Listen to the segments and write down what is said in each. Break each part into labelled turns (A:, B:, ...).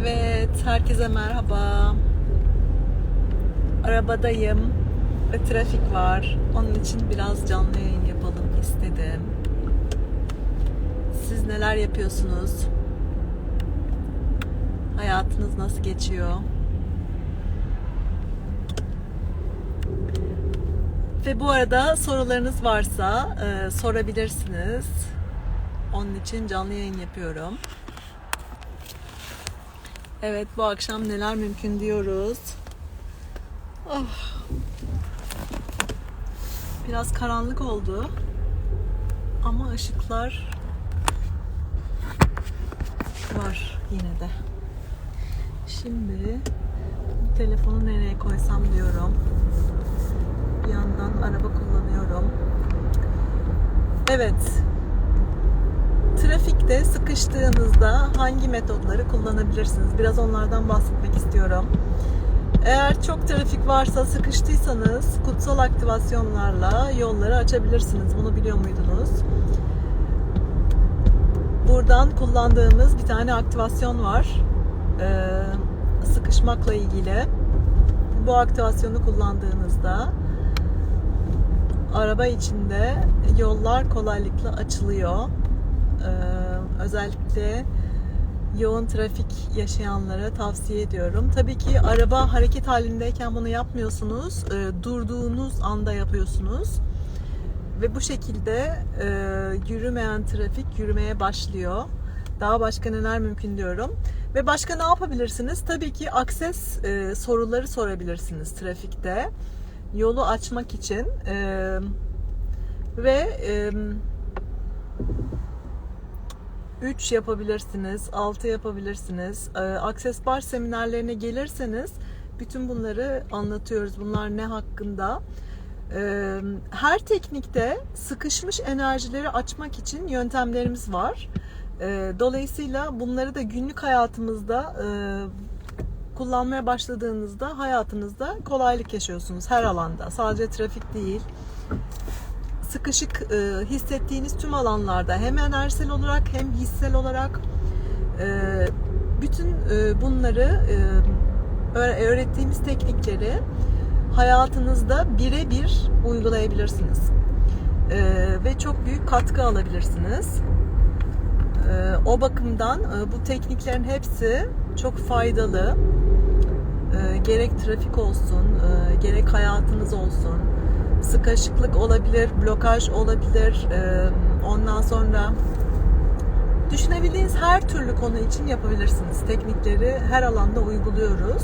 A: Evet, herkese merhaba. Arabadayım ve trafik var. Onun için biraz canlı yayın yapalım istedim. Siz neler yapıyorsunuz? Hayatınız nasıl geçiyor? Ve bu arada sorularınız varsa e, sorabilirsiniz. Onun için canlı yayın yapıyorum. Evet bu akşam neler mümkün diyoruz. Oh. Biraz karanlık oldu. Ama ışıklar var yine de. Şimdi bu telefonu nereye koysam diyorum. Bir yandan araba kullanıyorum. Evet, Trafikte sıkıştığınızda hangi metotları kullanabilirsiniz? Biraz onlardan bahsetmek istiyorum. Eğer çok trafik varsa sıkıştıysanız kutsal aktivasyonlarla yolları açabilirsiniz. Bunu biliyor muydunuz? Buradan kullandığımız bir tane aktivasyon var. Ee, sıkışmakla ilgili. Bu aktivasyonu kullandığınızda araba içinde yollar kolaylıkla açılıyor. Özellikle yoğun trafik yaşayanlara tavsiye ediyorum. Tabii ki araba hareket halindeyken bunu yapmıyorsunuz. Ee, durduğunuz anda yapıyorsunuz. Ve bu şekilde e, yürümeyen trafik yürümeye başlıyor. Daha başka neler mümkün diyorum. Ve başka ne yapabilirsiniz? Tabii ki akses e, soruları sorabilirsiniz trafikte. Yolu açmak için. E, ve e, 3 yapabilirsiniz, 6 yapabilirsiniz. Ee, Access Bar seminerlerine gelirseniz bütün bunları anlatıyoruz. Bunlar ne hakkında? Ee, her teknikte sıkışmış enerjileri açmak için yöntemlerimiz var. Ee, dolayısıyla bunları da günlük hayatımızda e, kullanmaya başladığınızda hayatınızda kolaylık yaşıyorsunuz her alanda. Sadece trafik değil sıkışık e, hissettiğiniz tüm alanlarda hem enerjisel olarak hem hissel olarak e, bütün e, bunları e, öğrettiğimiz teknikleri hayatınızda birebir uygulayabilirsiniz. E, ve çok büyük katkı alabilirsiniz. E, o bakımdan e, bu tekniklerin hepsi çok faydalı. E, gerek trafik olsun, e, gerek hayatınız olsun, sıkışıklık olabilir, blokaj olabilir. Ee, ondan sonra düşünebildiğiniz her türlü konu için yapabilirsiniz. Teknikleri her alanda uyguluyoruz.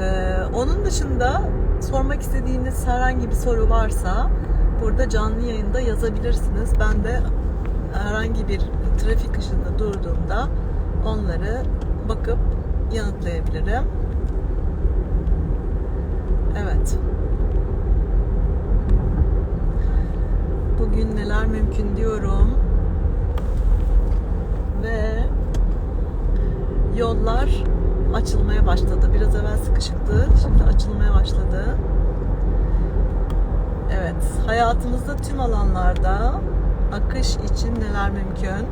A: Ee, onun dışında sormak istediğiniz herhangi bir soru varsa burada canlı yayında yazabilirsiniz. Ben de herhangi bir trafik ışığında durduğumda onları bakıp yanıtlayabilirim. Evet. Bugün neler mümkün diyorum. Ve yollar açılmaya başladı. Biraz evvel sıkışıktı. Şimdi açılmaya başladı. Evet, hayatımızda tüm alanlarda akış için neler mümkün?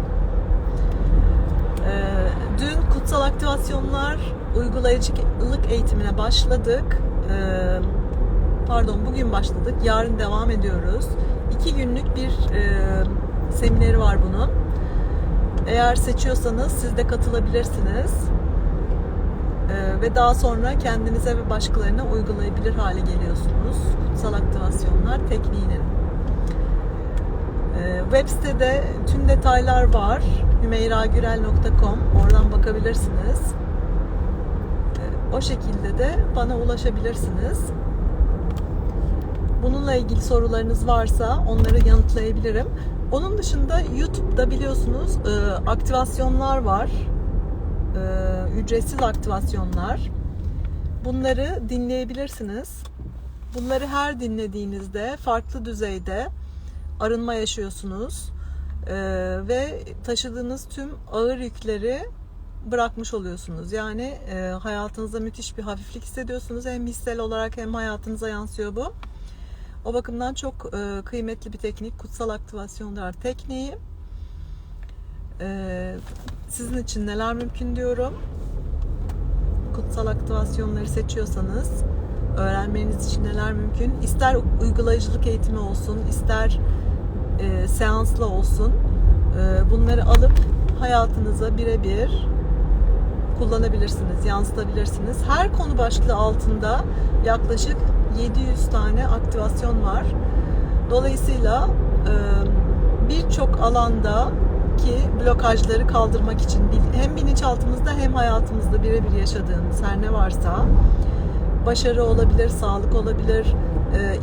A: Ee, dün kutsal aktivasyonlar uygulayıcılık eğitimine başladık. Ee, pardon bugün başladık. Yarın devam ediyoruz iki günlük bir e, semineri var bunun. Eğer seçiyorsanız siz de katılabilirsiniz. E, ve daha sonra kendinize ve başkalarına uygulayabilir hale geliyorsunuz. Kutsal aktivasyonlar tekniğinin. E, web sitede tüm detaylar var. hümeyragürel.com Oradan bakabilirsiniz. E, o şekilde de bana ulaşabilirsiniz. Bununla ilgili sorularınız varsa onları yanıtlayabilirim. Onun dışında YouTube'da biliyorsunuz e, aktivasyonlar var. E, ücretsiz aktivasyonlar. Bunları dinleyebilirsiniz. Bunları her dinlediğinizde farklı düzeyde arınma yaşıyorsunuz. E, ve taşıdığınız tüm ağır yükleri bırakmış oluyorsunuz. Yani e, hayatınızda müthiş bir hafiflik hissediyorsunuz. Hem hissel olarak hem hayatınıza yansıyor bu. O bakımdan çok e, kıymetli bir teknik. Kutsal aktivasyonlar tekniği. E, sizin için neler mümkün diyorum. kutsal aktivasyonları seçiyorsanız öğrenmeniz için neler mümkün? İster uygulayıcılık eğitimi olsun, ister e, seansla olsun. E, bunları alıp hayatınıza birebir kullanabilirsiniz, yansıtabilirsiniz. Her konu başlığı altında yaklaşık 700 tane aktivasyon var. Dolayısıyla birçok alanda ki blokajları kaldırmak için hem bilinçaltımızda hem hayatımızda birebir yaşadığımız her ne varsa başarı olabilir, sağlık olabilir,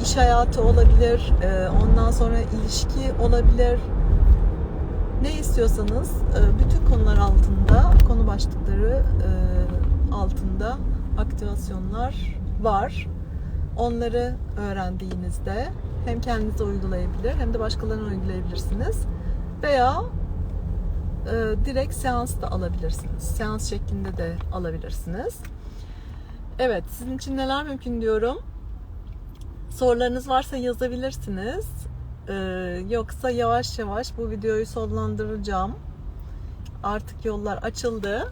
A: iş hayatı olabilir, ondan sonra ilişki olabilir. Ne istiyorsanız bütün konular e, altında aktivasyonlar var. Onları öğrendiğinizde hem kendinize uygulayabilir hem de başkalarına uygulayabilirsiniz. Veya e, direkt seans da alabilirsiniz. Seans şeklinde de alabilirsiniz. Evet, sizin için neler mümkün diyorum. Sorularınız varsa yazabilirsiniz. Ee, yoksa yavaş yavaş bu videoyu sonlandıracağım. Artık yollar açıldı.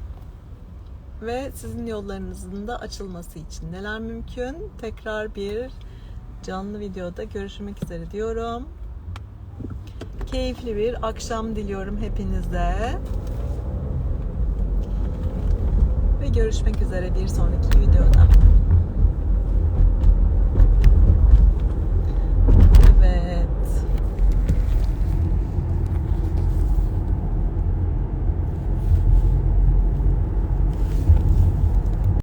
A: Ve sizin yollarınızın da açılması için neler mümkün? Tekrar bir canlı videoda görüşmek üzere diyorum. Keyifli bir akşam diliyorum hepinize. Ve görüşmek üzere bir sonraki videoda.